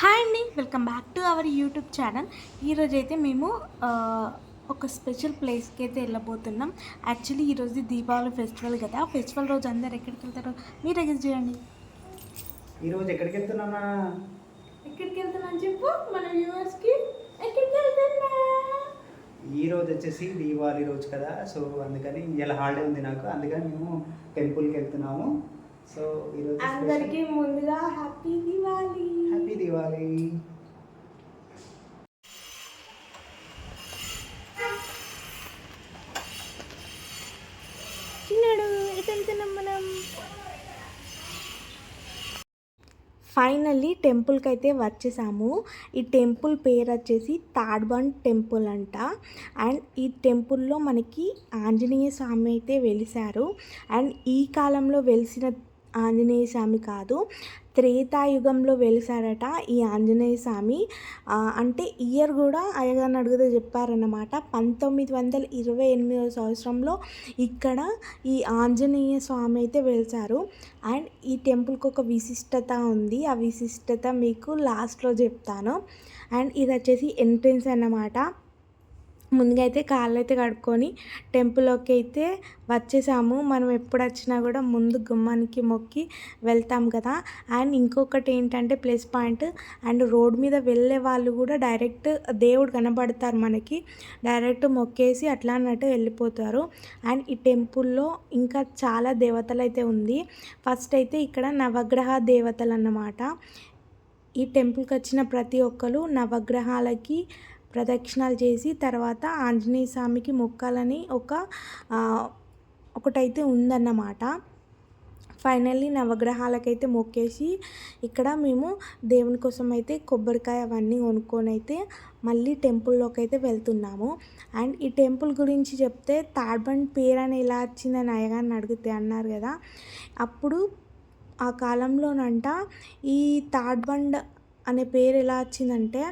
Hi అండి welcome back to our YouTube channel. ఈరోజు అయితే మేము ఒక స్పెషల్ ప్లేస్కి అయితే వెళ్ళబోతున్నాం. యాక్చువల్లీ ఈరోజు దీపావళి ఫెస్టివల్ కదా. ఫెస్టివల్ రోజు అందరు ఎక్కడికి వెళ్తారో? మీరు ఎక్కడ చేయండి. ఈరోజు ఎక్కడికి వెళ్తున్నానా ఎక్కడికి వెళ్తున్నాం చెప్పు? మన వ్యూవర్స్కి ఎక్కడికి వెళ్తున్నా? ఈ రోజు వచ్చేసి దీపావళి రోజు కదా. సో అందుకని ఇలా హాలిడే ఉంది నాకు. అందుకని మేము టెంపుల్కి వెళ్తున్నాము. సో ఈరోజు అందరికీ ముందుగా హ్యాపీ దివాళీ హ్యాపీ చిన్నాడు మనం ఫైనల్లీ టెంపుల్కి అయితే వచ్చేసాము. ఈ టెంపుల్ పేరు వచ్చేసి తాడ్బండ్ టెంపుల్ అంట. అండ్ ఈ టెంపుల్లో మనకి ఆంజనేయ స్వామి అయితే వెలిశారు. అండ్ ఈ కాలంలో వెలిసిన ఆంజనేయ స్వామి కాదు. త్రేతాయుగంలో వెలిసారట ఈ ఆంజనేయ స్వామి. అంటే ఇయర్ కూడా అయ్యగారిని అడిగితే చెప్పారన్నమాట. పంతొమ్మిది వందల ఇరవై ఎనిమిదవ సంవత్సరంలో ఇక్కడ ఈ ఆంజనేయ స్వామి అయితే వెలిసారు అండ్ ఈ టెంపుల్కి ఒక విశిష్టత ఉంది. ఆ విశిష్టత మీకు లాస్ట్లో చెప్తాను. అండ్ ఇది వచ్చేసి ఎంట్రెన్స్ అన్నమాట. ముందుగా అయితే కాళ్ళు అయితే కడుక్కొని టెంపుల్లోకి అయితే వచ్చేసాము. మనం ఎప్పుడు వచ్చినా కూడా ముందు గుమ్మానికి మొక్కి వెళ్తాం కదా. అండ్ ఇంకొకటి ఏంటంటే ప్లస్ పాయింట్ అండ్ రోడ్ మీద వెళ్ళే వాళ్ళు కూడా డైరెక్ట్ దేవుడు కనబడతారు మనకి. డైరెక్ట్ మొక్కేసి అట్లా అన్నట్టు వెళ్ళిపోతారు. అండ్ ఈ టెంపుల్లో ఇంకా చాలా దేవతలు అయితే ఉంది. ఫస్ట్ అయితే ఇక్కడ నవగ్రహ దేవతలు అన్నమాట ఈ టెంపుల్కి వచ్చిన ప్రతి ఒక్కరు నవగ్రహాలకి ప్రదక్షిణాలు చేసి తర్వాత ఆంజనేయ స్వామికి మొక్కాలని ఒక ఒకటైతే ఉందన్నమాట. ఫైనల్లీ నవగ్రహాలకైతే మొక్కేసి ఇక్కడ మేము దేవుని కోసం అయితే కొబ్బరికాయ అవన్నీ కొనుక్కొని అయితే మళ్ళీ టెంపుల్లోకి అయితే వెళ్తున్నాము. అండ్ ఈ టెంపుల్ గురించి చెప్తే తాడ్బండ్ పేరు అని ఎలా వచ్చిందని అయ్యగారిని అడిగితే అన్నారు కదా. అప్పుడు ఆ కాలంలోనంట ఈ తాడ్బండ్ అనే పేరు ఎలా వచ్చిందంటే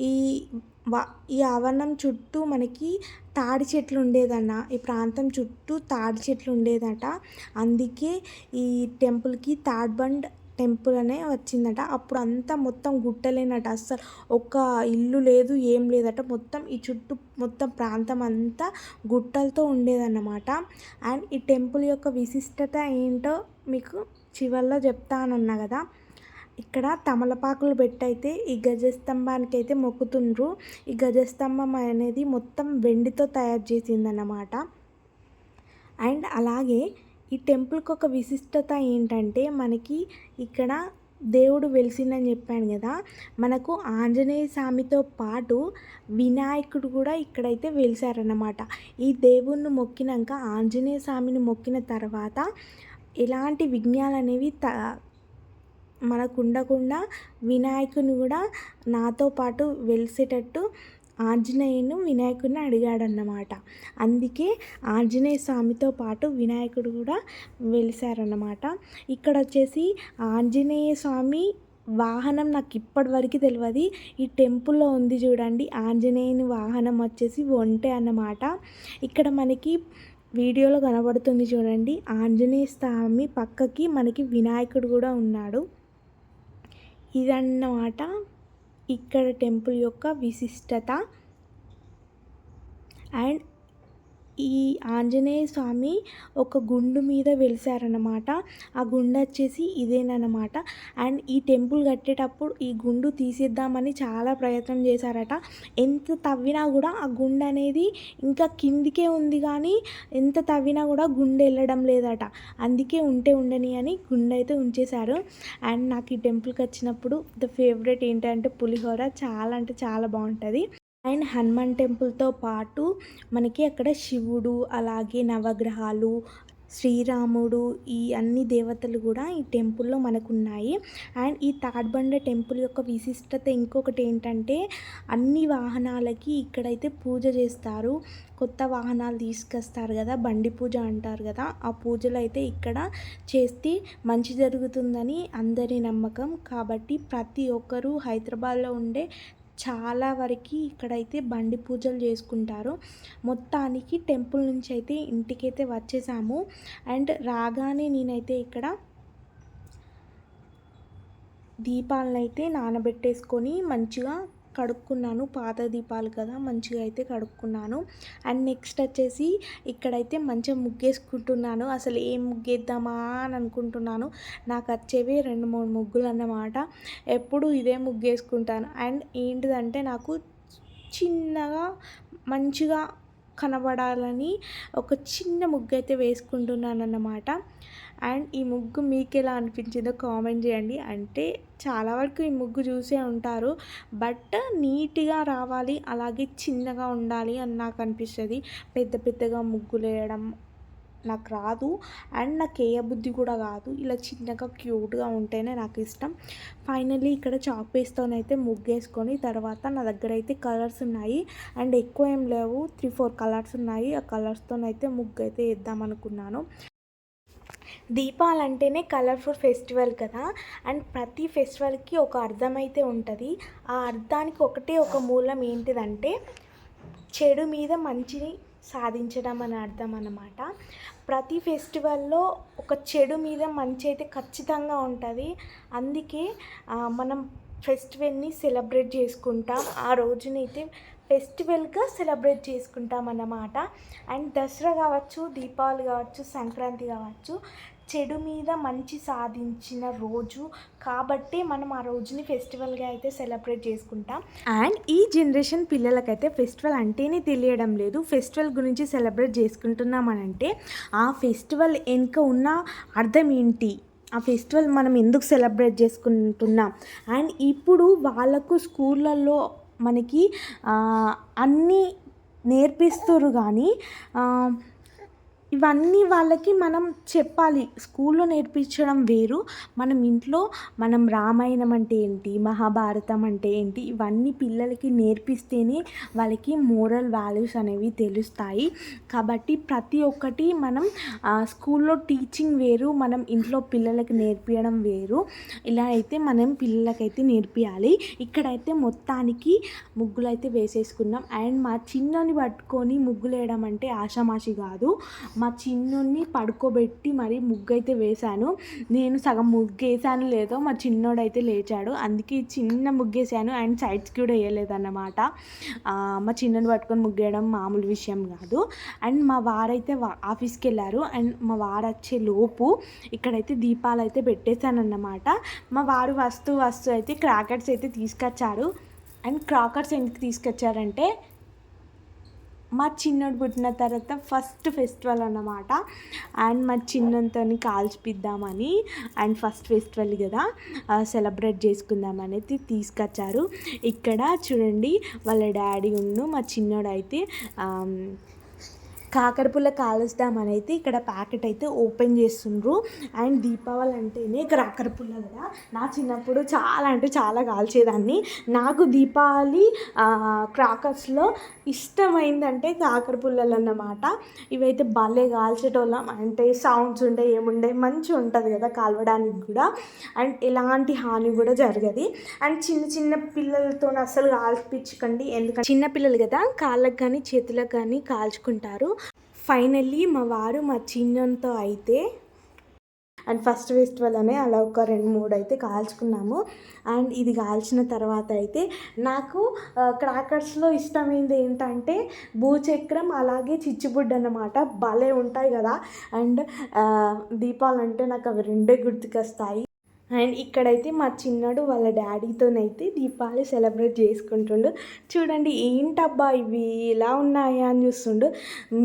ఈ వా ఈ ఆవరణం చుట్టూ మనకి తాడి చెట్లు ఉండేదన్న. ఈ ప్రాంతం చుట్టూ తాడి చెట్లు ఉండేదట. అందుకే ఈ టెంపుల్కి తాడ్బండ్ టెంపుల్ అనే వచ్చిందట. అప్పుడు అంతా మొత్తం గుట్టలేనట. అస్సలు ఒక్క ఇల్లు లేదు ఏం లేదట. మొత్తం ఈ చుట్టూ మొత్తం ప్రాంతం అంతా గుట్టలతో ఉండేదన్నమాట. అండ్ ఈ టెంపుల్ యొక్క విశిష్టత ఏంటో మీకు చివరిలో చెప్తానన్నా కదా. ఇక్కడ తమలపాకులు పెట్టయితే ఈ గజస్తంభానికి అయితే మొక్కుతుండ్రు. ఈ గజస్తంభం అనేది మొత్తం వెండితో తయారు చేసిందన్నమాట. అండ్ అలాగే ఈ టెంపుల్కి ఒక విశిష్టత ఏంటంటే మనకి ఇక్కడ దేవుడు వెలిసిందని చెప్పాను కదా. మనకు ఆంజనేయ స్వామితో పాటు వినాయకుడు కూడా ఇక్కడైతే వెలిసారన్నమాట. ఈ దేవుణ్ణి మొక్కినాక ఆంజనేయ స్వామిని మొక్కిన తర్వాత ఎలాంటి విఘ్నాలు అనేవి త మనకు ఉండకుండా వినాయకుని కూడా నాతో పాటు వెలిసేటట్టు ఆంజనేయును వినాయకుడిని అడిగాడన్నమాట. అందుకే ఆంజనేయ స్వామితో పాటు వినాయకుడు కూడా వెలిసారన్నమాట. ఇక్కడ వచ్చేసి ఆంజనేయ స్వామి వాహనం నాకు ఇప్పటివరకు తెలియదు ఈ టెంపుల్లో ఉంది చూడండి ఆంజనేయుని వాహనం వచ్చేసి ఒంటె అన్నమాట. ఇక్కడ మనకి వీడియోలో కనబడుతుంది చూడండి ఆంజనేయ స్వామి పక్కకి మనకి వినాయకుడు కూడా ఉన్నాడు. ఇదన్నమాట ఇక్కడ టెంపుల్ యొక్క విశిష్టత. అండ్ ఈ ఆంజనేయ స్వామి ఒక గుండు మీద వెలిసారనమాట ఆ గుండు వచ్చేసి ఇదేనమాట అండ్ ఈ టెంపుల్ కట్టేటప్పుడు ఈ గుండు తీసేద్దామని చాలా ప్రయత్నం చేశారట. ఎంత తవ్వినా కూడా ఆ గుండు అనేది ఇంకా కిందికే ఉంది కానీ ఎంత తవ్వినా కూడా గుండె వెళ్ళడం లేదట. అందుకే ఉంటే ఉండని అని గుండె అయితే ఉంచేశారు. అండ్ నాకు ఈ టెంపుల్కి వచ్చినప్పుడు ద ఫేవరెట్ ఏంటంటే పులిహోర. చాలా అంటే చాలా బాగుంటుంది. అండ్ హనుమాన్ టెంపుల్తో పాటు మనకి అక్కడ శివుడు అలాగే నవగ్రహాలు శ్రీరాముడు ఈ అన్ని దేవతలు కూడా ఈ టెంపుల్లో మనకు ఉన్నాయి అండ్ ఈ తాడ్బండ టెంపుల్ యొక్క విశిష్టత ఇంకొకటి ఏంటంటే అన్ని వాహనాలకి ఇక్కడైతే పూజ చేస్తారు. కొత్త వాహనాలు తీసుకొస్తారు కదా బండి పూజ అంటారు కదా ఆ పూజలు అయితే ఇక్కడ చేస్తే మంచి జరుగుతుందని అందరి నమ్మకం. కాబట్టి ప్రతి ఒక్కరూ హైదరాబాద్లో ఉండే చాలా వరకు ఇక్కడైతే బండి పూజలు చేసుకుంటారు. మొత్తానికి టెంపుల్ నుంచి అయితే ఇంటికైతే వచ్చేసాము. అండ్ రాగానే నేనైతే ఇక్కడ దీపాలను అయితే నానబెట్టేసుకొని మంచిగా కడుక్కున్నాను. పాత దీపాలు కదా మంచిగా అయితే కడుక్కున్నాను. అండ్ నెక్స్ట్ వచ్చేసి ఇక్కడైతే మంచిగా ముగ్గేసుకుంటున్నాను. అసలు ఏం ముగ్గేద్దామా అని అనుకుంటున్నాను. నాకు వచ్చేవి రెండు మూడు ముగ్గులు అన్నమాట ఎప్పుడు ఇదే ముగ్గేసుకుంటాను. అండ్ ఏంటిదంటే నాకు చిన్నగా మంచిగా కనబడాలని ఒక చిన్న ముగ్గు అయితే వేసుకుంటున్నాను అన్నమాట అండ్ ఈ ముగ్గు మీకు ఎలా అనిపించిందో కామెంట్ చేయండి. అంటే చాలా వరకు ఈ ముగ్గు చూసే ఉంటారు. బట్ నీట్గా రావాలి అలాగే చిన్నగా ఉండాలి అని నాకు అనిపిస్తుంది. పెద్ద పెద్దగా ముగ్గులు వేయడం నాకు రాదు. అండ్ నాకు వేయబుద్ధి కూడా కాదు. ఇలా చిన్నగా క్యూట్గా ఉంటేనే నాకు ఇష్టం. ఫైనల్లీ ఇక్కడ చాక్ పేస్తోనైతే ముగ్గేసుకొని తర్వాత నా దగ్గర అయితే కలర్స్ ఉన్నాయి. అండ్ ఎక్కువ ఏం లేవు. త్రీ ఫోర్ కలర్స్ ఉన్నాయి. ఆ కలర్స్తోనైతే ముగ్గు అయితే వేద్దాం అనుకున్నాను. దీపాలు అంటేనే కలర్ఫుల్ ఫెస్టివల్ కదా. అండ్ ప్రతి ఫెస్టివల్కి ఒక అర్థం అయితే ఉంటుంది. ఆ అర్థానికి ఒకటే ఒక మూలం ఏంటిదంటే చెడు మీద మంచిని సాధించడం అని అర్థం అన్నమాట. ప్రతి ఫెస్టివల్లో ఒక చెడు మీద మంచి అయితే ఖచ్చితంగా ఉంటుంది. అందుకే మనం ఫెస్టివల్ని సెలబ్రేట్ చేసుకుంటాం. ఆ రోజునైతే ఫెస్టివల్గా సెలబ్రేట్ చేసుకుంటాం అన్నమాట. అండ్ దసరా కావచ్చు దీపావళి కావచ్చు సంక్రాంతి కావచ్చు చెడు మీద మంచి సాధించిన రోజు కాబట్టి మనం ఆ రోజుని ఫెస్టివల్గా అయితే సెలబ్రేట్ చేసుకుంటాం. అండ్ ఈ జనరేషన్ పిల్లలకైతే ఫెస్టివల్ అంటేనే తెలియడం లేదు. ఫెస్టివల్ గురించి సెలబ్రేట్ చేసుకుంటున్నామనంటే ఆ ఫెస్టివల్ వెనుక ఉన్న అర్థం ఏంటి? ఆ ఫెస్టివల్ మనం ఎందుకు సెలబ్రేట్ చేసుకుంటున్నాం? అండ్ ఇప్పుడు వాళ్ళకు స్కూళ్ళల్లో మనకి అన్నీ నేర్పిస్తారు కానీ ఇవన్నీ వాళ్ళకి మనం చెప్పాలి. స్కూల్లో నేర్పించడం వేరు. మనం ఇంట్లో మనం రామాయణం అంటే ఏంటి? మహాభారతం అంటే ఏంటి? ఇవన్నీ పిల్లలకి నేర్పిస్తేనే వాళ్ళకి మోరల్ వాల్యూస్ అనేవి తెలుస్తాయి. కాబట్టి ప్రతి ఒక్కటి మనం స్కూల్లో టీచింగ్ వేరు. మనం ఇంట్లో పిల్లలకి నేర్పించడం వేరు. ఇలా అయితే మనం పిల్లలకైతే నేర్పియాలి. ఇక్కడైతే మొత్తానికి ముగ్గులు అయితే వేసేసుకున్నాం. అండ్ మా చిన్నని పట్టుకొని ముగ్గులు వేయడం అంటే ఆషామాషి కాదు. మా చిన్నుని పడుకోబెట్టి మరి ముగ్గు అయితే వేశాను. నేను సగం ముగ్గు వేసాను లేదో మా చిన్నోడు అయితే లేచాడు. అందుకే చిన్న ముగ్గేసాను అండ్ సైడ్స్ కూడా వేయలేదన్నమాట. మా చిన్నని పట్టుకొని ముగ్గేయడం మామూలు విషయం కాదు. అండ్ మా వారైతే ఆఫీస్కి వెళ్ళారు. అండ్ మా వారు వచ్చే లోపు ఇక్కడైతే దీపాలు అయితే పెట్టేశానన్నమాట. మా వారు వస్తూ వస్తూ అయితే క్రాకర్స్ అయితే తీసుకొచ్చారు. అండ్ క్రాకర్స్ ఎందుకు తీసుకొచ్చారంటే మా చిన్నోడు పుట్టిన తర్వాత ఫస్ట్ ఫెస్టివల్ అన్నమాట. అండ్ మా చిన్నంతో కాల్చిపిద్దామని అండ్ ఫస్ట్ ఫెస్టివల్ కదా సెలబ్రేట్ చేసుకుందాం అనేది తీసుకొచ్చారు. ఇక్కడ చూడండి వాళ్ళ డాడీ ఉన్ను మా చిన్నోడు అయితే కాకరపుల్ల కాలుస్తామని అయితే ఇక్కడ ప్యాకెట్ అయితే ఓపెన్ చేస్తుండ్రు. అండ్ దీపావళి అంటేనే కాకరపుల్ల కదా. నా చిన్నప్పుడు చాలా అంటే చాలా కాల్చేదాన్ని. నాకు దీపావళి క్రాకర్స్లో ఇష్టమైందంటే కాకరపుల్లలు అన్నమాట. ఇవైతే భలే కాల్చేటోళ్ళం. అంటే సౌండ్స్ ఉండే ఏముండే మంచిగా ఉంటుంది కదా కాలవడానికి కూడా. అండ్ ఎలాంటి హాని కూడా జరగదు. అండ్ చిన్న చిన్న పిల్లలతో అసలు కాల్పించకండి ఎందుకంటే చిన్న పిల్లలు కదా కాళ్ళకు కానీ చేతులకు కానీ కాల్చుకుంటారు. ఫైనల్లీ మా వారు మా చిన్నంతో అయితే అండ్ ఫస్ట్ ఫెస్టివల్ అనే అలా ఒక రెండు మూడు అయితే కాల్చుకున్నాము. అండ్ ఇది కాల్చిన తర్వాత అయితే నాకు క్రాకర్స్లో ఇష్టమైంది ఏంటంటే భూచక్రం అలాగే చిచ్చుబుడ్డ అనమాట భలే ఉంటాయి కదా. అండ్ దీపాలు అంటే నాకు అవి రెండే గుర్తుకొస్తాయి. అండ్ ఇక్కడైతే మా చిన్నడు వాళ్ళ డాడీతోనైతే దీపావళి సెలబ్రేట్ చేసుకుంటుండు. చూడండి ఏంటబ్బా ఇవి ఎలా ఉన్నాయా అని చూస్తుండు.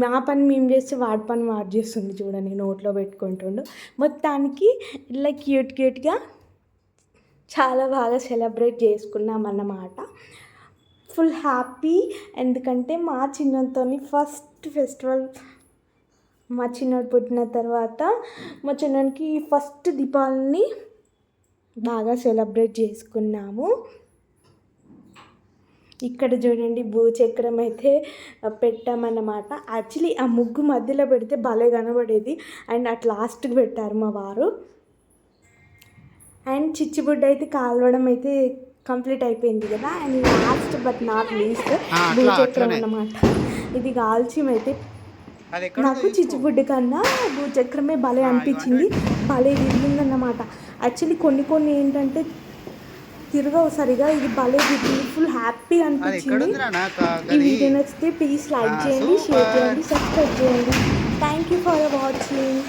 మా పని మేము చేస్తే వాడి పని వాడు చేస్తుండు చూడండి నోట్లో పెట్టుకుంటుండు. మొత్తానికి ఇలా క్యూట్ క్యూట్గా చాలా బాగా సెలబ్రేట్ చేసుకున్నాం అన్నమాట. ఫుల్ హ్యాపీ ఎందుకంటే మా చిన్నతో ఫస్ట్ ఫెస్టివల్ మా చిన్నోడు పుట్టిన తర్వాత మా చిన్నకి ఫస్ట్ దీపావళిని బాగా సెలబ్రేట్ చేసుకున్నాము. ఇక్కడ చూడండి భూచక్రం అయితే పెట్టామన్నమాట. యాక్చువల్లీ ఆ ముగ్గు మధ్యలో పెడితే భలే కనబడేది. అండ్ అట్ లాస్ట్కి పెట్టారు మా వారు. అండ్ చిచ్చుబుడ్డ అయితే కాలవడం అయితే కంప్లీట్ అయిపోయింది కదా. And last but not least భూచక్రం అన్నమాట. ఇది కాల్చిం అయితే అది ఎక్కడ నాకు చిచ్చుబుడ్డి కన్నా భూచక్రమే భలే అనిపించింది. భలే విరిగిందన్నమాట. యాక్చువల్లీ కొన్ని కొన్ని ఏంటంటే తిరగవు సరిగా. ఇది భలే బ్యూటిఫుల్ హ్యాపీ అనిపించింది. ఈ వీడియో నచ్చితే ప్లీజ్ లైక్ చేయండి షేర్. చేయండి సబ్స్క్రైబ్ చేయండి. Thank you for watching